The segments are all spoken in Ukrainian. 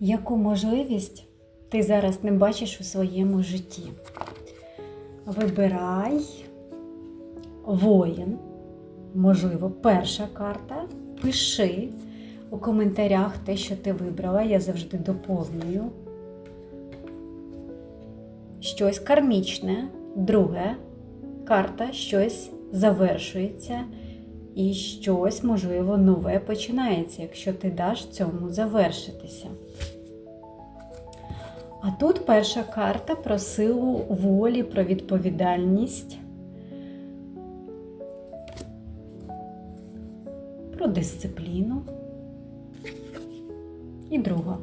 Яку можливість ти зараз не бачиш у своєму житті? Вибирай воїн, можливо, перша карта. Пиши у коментарях те, що ти вибрала. Я завжди доповнюю. Щось кармічне, друге карта, щось завершується. І щось, можливо, нове починається, якщо ти даш цьому завершитися. А тут перша карта про силу волі, про відповідальність, про дисципліну. І друга.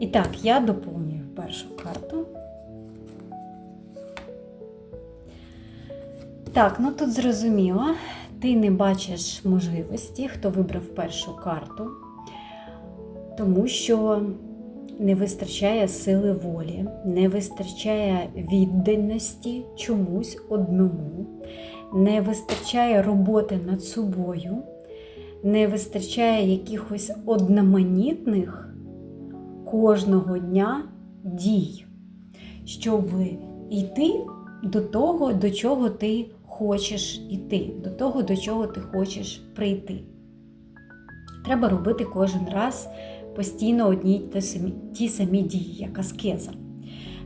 І так, я доповнюю першу карту. Так, ну тут зрозуміло, ти не бачиш можливості, хто вибрав першу карту, тому що не вистачає сили волі, не вистачає відданості чомусь одному, не вистачає роботи над собою, не вистачає якихось одноманітних кожного дня дій, щоб йти до того, до чого ти хочеш йти, до того, до чого ти хочеш прийти. Треба робити кожен раз постійно одні ті самі, ті самі дії, як аскеза.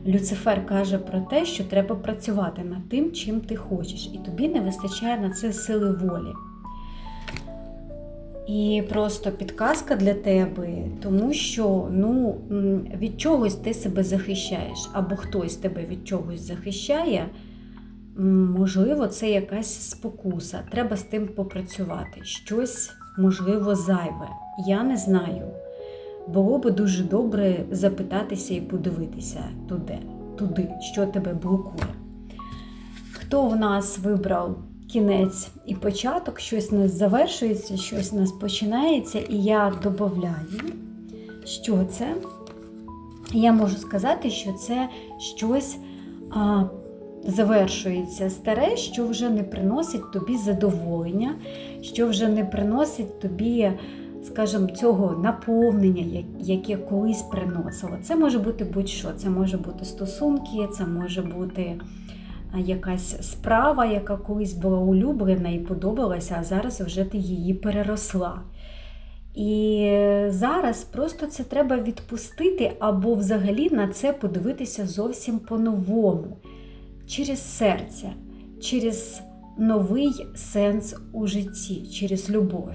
Люцифер каже про те, що треба працювати над тим, чим ти хочеш, і тобі не вистачає на це сили волі. І просто підказка для тебе, тому що ну, від чогось ти себе захищаєш, або хтось тебе від чогось захищає. Можливо, це якась спокуса. Треба з тим попрацювати. Щось, можливо, зайве. Я не знаю. Було би дуже добре запитатися і подивитися туди, туди, що тебе блокує. Хто в нас вибрав кінець і початок, щось нас завершується, щось у нас починається, і я додаю, що це. Я можу сказати, що це щось завершується старе, що вже не приносить тобі задоволення, що вже не приносить тобі, скажімо, цього наповнення, яке колись приносило. Це може бути будь-що. Це може бути стосунки, це може бути якась справа, яка колись була улюблена і подобалася, а зараз вже ти її переросла. І зараз просто це треба відпустити або взагалі на це подивитися зовсім по-новому, через серце, через новий сенс у житті, через любов.